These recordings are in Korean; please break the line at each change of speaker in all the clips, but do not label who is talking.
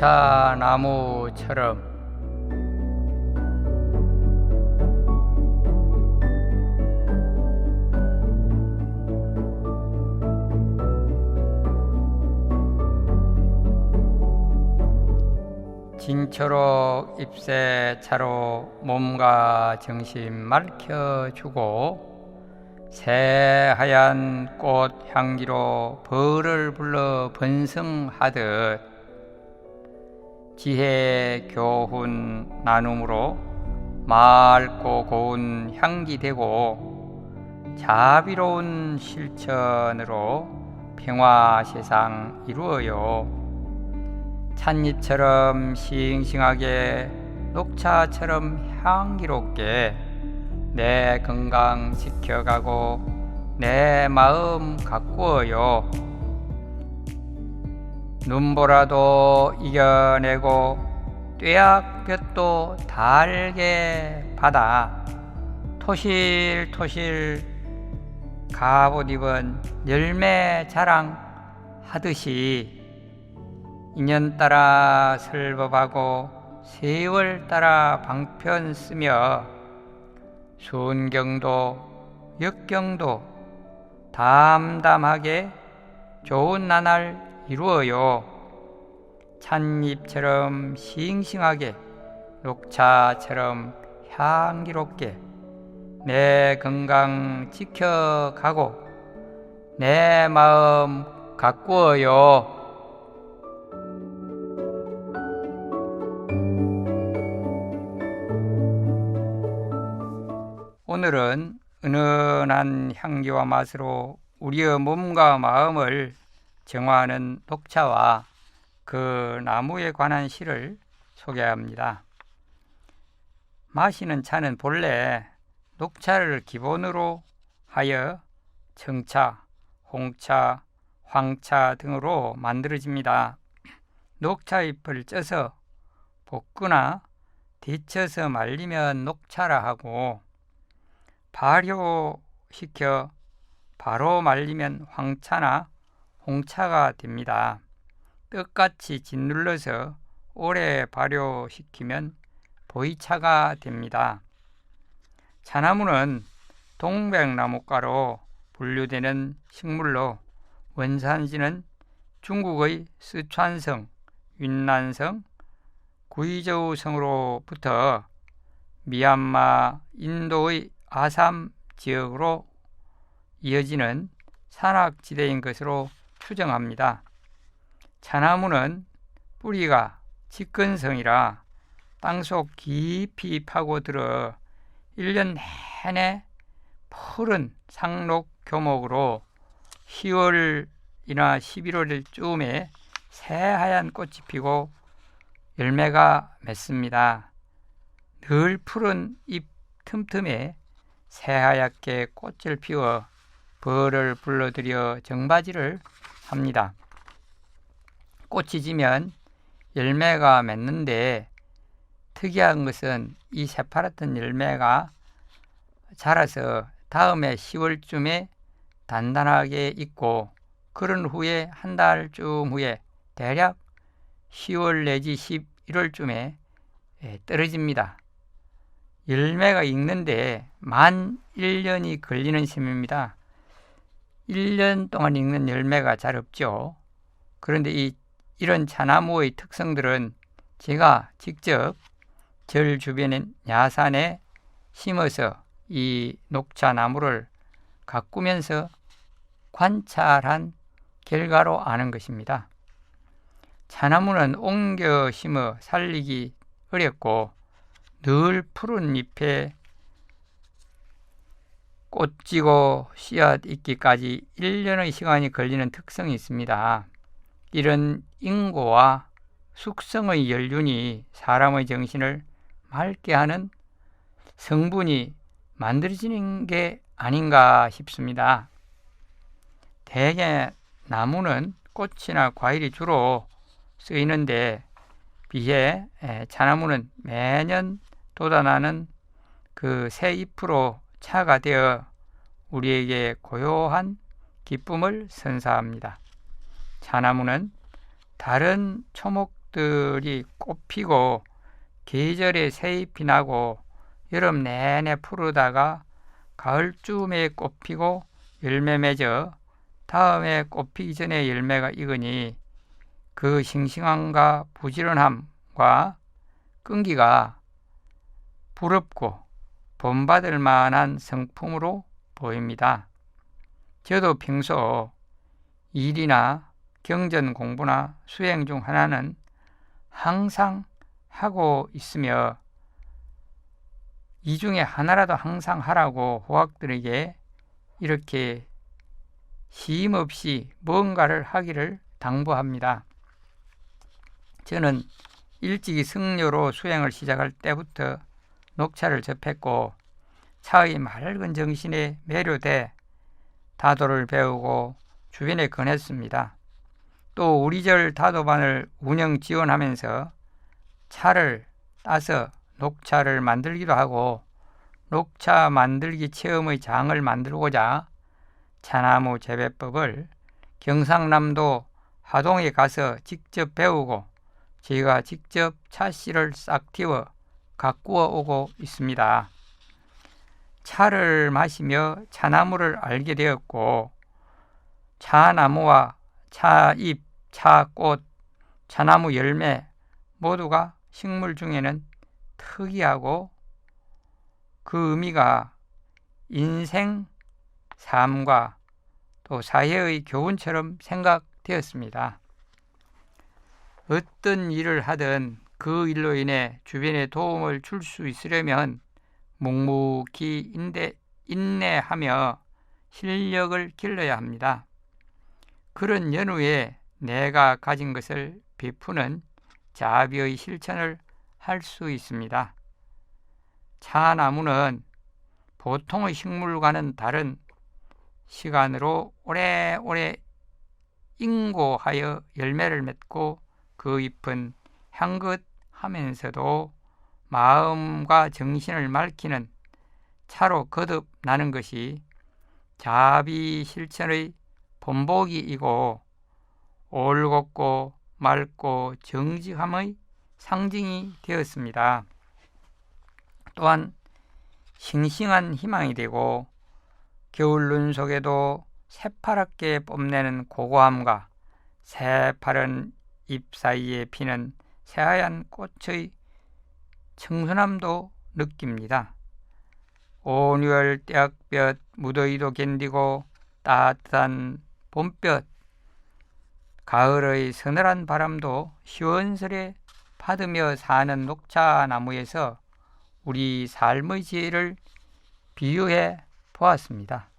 녹차 나무처럼. 진초록 잎새 차로 몸과 정신 맑혀주고 새하얀 꽃 향기로 벌을 불러 번성하듯 지혜 교훈 나눔으로 맑고 고운 향기 되고 자비로운 실천으로 평화 세상 이루어요. 찻잎처럼 싱싱하게 녹차처럼 향기롭게 내 건강 지켜가고 내 마음 가꾸어요. 눈보라도 이겨내고 뙤약볕도 달게 받아 토실토실 갑옷 입은 열매 자랑 하듯이 인연 따라 설법하고 세월 따라 방편 쓰며 순경도 역경도 담담하게 좋은 나날 이루어요. 찻잎처럼 싱싱하게 녹차처럼 향기롭게 내 건강 지켜가고 내 마음 가꾸어요. 오늘은 은은한 향기와 맛으로 우리의 몸과 마음을 정화하는 녹차와 그 나무에 관한 시를 소개합니다. 마시는 차는 본래 녹차를 기본으로 하여 청차, 홍차, 황차 등으로 만들어집니다. 녹차잎을 쪄서 볶거나 데쳐서 말리면 녹차라 하고 발효시켜 바로 말리면 황차나 홍차가 됩니다. 뜻같이 짓눌러서 오래 발효시키면 보이차가 됩니다. 차나무는 동백나무가로 분류되는 식물로 원산지는 중국의 쓰촨성, 윈난성, 구이저우성으로부터 미얀마, 인도의 아삼 지역으로 이어지는 산악지대인 것으로 추정합니다. 차나무는 뿌리가 직근성이라 땅속 깊이 파고들어 1년 내내 푸른 상록 교목으로 10월이나 11월 쯤에 새하얀 꽃이 피고 열매가 맺습니다. 늘 푸른 잎 틈틈에 새하얗게 꽃을 피워 벌을 불러들여 정바지를 합니다. 꽃이 지면 열매가 맺는데 특이한 것은 이 새파랗던 열매가 자라서 다음에 10월쯤에 단단하게 익고 그런 후에 한 달쯤 후에 대략 10월 내지 11월쯤에 떨어집니다. 열매가 익는데 만 1년이 걸리는 셈입니다. 1년 동안 익는 열매가 잘 없죠. 그런데 이 이런 차나무의 특성들은 제가 직접 절 주변의 야산에 심어서 이 녹차나무를 가꾸면서 관찰한 결과로 아는 것입니다. 차나무는 옮겨 심어 살리기 어렵고 늘 푸른 잎에 꽃 지고 씨앗 있기까지 1년의 시간이 걸리는 특성이 있습니다. 이런 인고와 숙성의 연륜이 사람의 정신을 맑게 하는 성분이 만들어지는 게 아닌가 싶습니다. 대개 나무는 꽃이나 과일이 주로 쓰이는데 비해 차나무는 매년 돋아나는 그 새 잎으로 차가 되어 우리에게 고요한 기쁨을 선사합니다. 차나무는 다른 초목 꽃들이 꽃피고 계절에 새잎이 나고 여름 내내 푸르다가 가을쯤에 꽃피고 열매 맺어 다음에 꽃피기 전에 열매가 익으니 그 싱싱함과 부지런함과 끈기가 부럽고 본받을 만한 성품으로 보입니다. 저도 평소 일이나 경전 공부나 수행 중 하나는 항상 하고 있으며 이 중에 하나라도 항상 하라고 호학들에게 이렇게 시임 없이 뭔가를 하기를 당부합니다. 저는 일찍이 승려로 수행을 시작할 때부터 녹차를 접했고 차의 맑은 정신에 매료돼 다도를 배우고 주변에 권했습니다. 또 우리절 다도반을 운영 지원하면서 차를 따서 녹차를 만들기도 하고 녹차 만들기 체험의 장을 만들고자 차나무 재배법을 경상남도 하동에 가서 직접 배우고 제가 직접 차 씨를 싹 틔워 가꾸어 오고 있습니다. 차를 마시며 차나무를 알게 되었고 차나무와 차잎, 차꽃, 차나무 열매 모두가 식물 중에는 특이하고 그 의미가 인생, 삶과 또 사회의 교훈처럼 생각되었습니다. 어떤 일을 하든 그 일로 인해 주변에 도움을 줄 수 있으려면 묵묵히 인대, 인내하며 실력을 길러야 합니다. 그런 연후에 내가 가진 것을 베푸는 자비의 실천을 할 수 있습니다. 차나무는 보통의 식물과는 다른 시간으로 오래오래 인고하여 열매를 맺고 그 잎은 향긋 하면서도 마음과 정신을 맑히는 차로 거듭나는 것이 자비 실천의 본보기이고 올곧고 맑고 정직함의 상징이 되었습니다. 또한 싱싱한 희망이 되고 겨울 눈 속에도 새파랗게 뽐내는 고고함과 새파른 잎 사이에 피는 새하얀 꽃의 청순함도 느낍니다. 온유월 떼약볕 무더위도 견디고 따뜻한 봄볕 가을의 서늘한 바람도 시원스레 받으며 사는 녹차나무에서 우리 삶의 지혜를 비유해 보았습니다.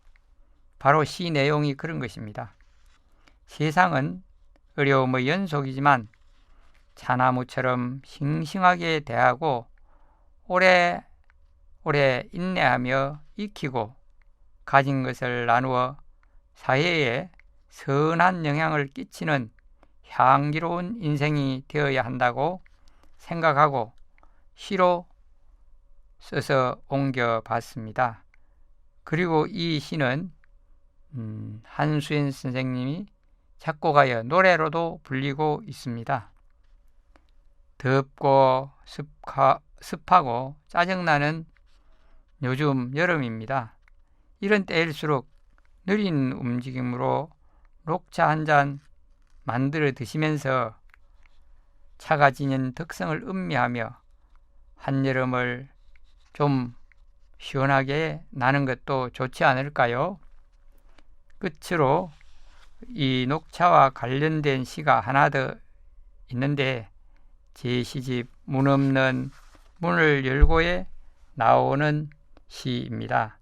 바로 시 내용이 그런 것입니다. 세상은 어려움의 연속이지만 차나무처럼 싱싱하게 대하고 오래 오래 인내하며 익히고 가진 것을 나누어 사회에 선한 영향을 끼치는 향기로운 인생이 되어야 한다고 생각하고 시로 써서 옮겨 봤습니다. 그리고 이 시는 음, 한수인 선생님이 작곡하여 노래로도 불리고 있습니다. 덥고 습하, 습하고 짜증나는 요즘 여름입니다. 이런 때일수록 느린 움직임으로 녹차 한 잔 만들어 드시면서 차가 지닌 덕성을 음미하며 한여름을 좀 시원하게 나는 것도 좋지 않을까요? 끝으로 이 녹차와 관련된 시가 하나 더 있는데 제 시집 문 없는 문을 열고에 나오는 시입니다.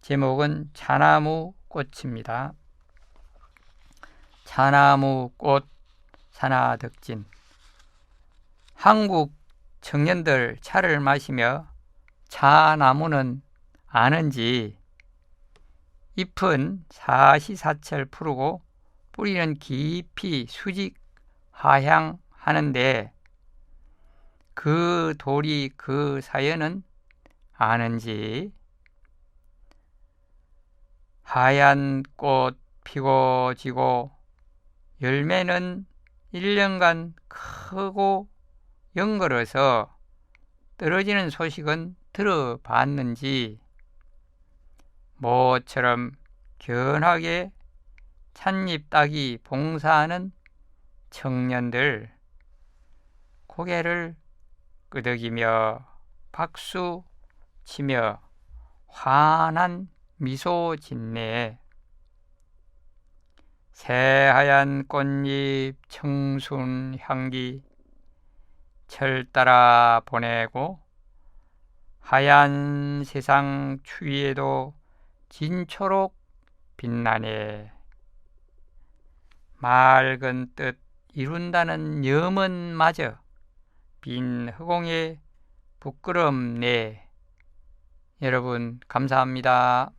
제목은 차나무 꽃입니다. 차나무 꽃 산화덕진 한국 청년들 차를 마시며 차나무는 아는지 잎은 사시사철 푸르고 뿌리는 깊이 수직 하향 하는데 그 돌이 그 사연은 아는지 하얀 꽃 피고 지고 열매는 1년간 크고 연걸어서 떨어지는 소식은 들어봤는지 모처럼 견하게 찻잎 따기 봉사하는 청년들 고개를 끄덕이며 박수 치며 환한 미소 짓네. 새하얀 꽃잎 청순 향기 철 따라 보내고 하얀 세상 추위에도 진초록 빛나네. 맑은 뜻 이룬다는 염원마저 빈 허공에 부끄럽네. 여러분 감사합니다.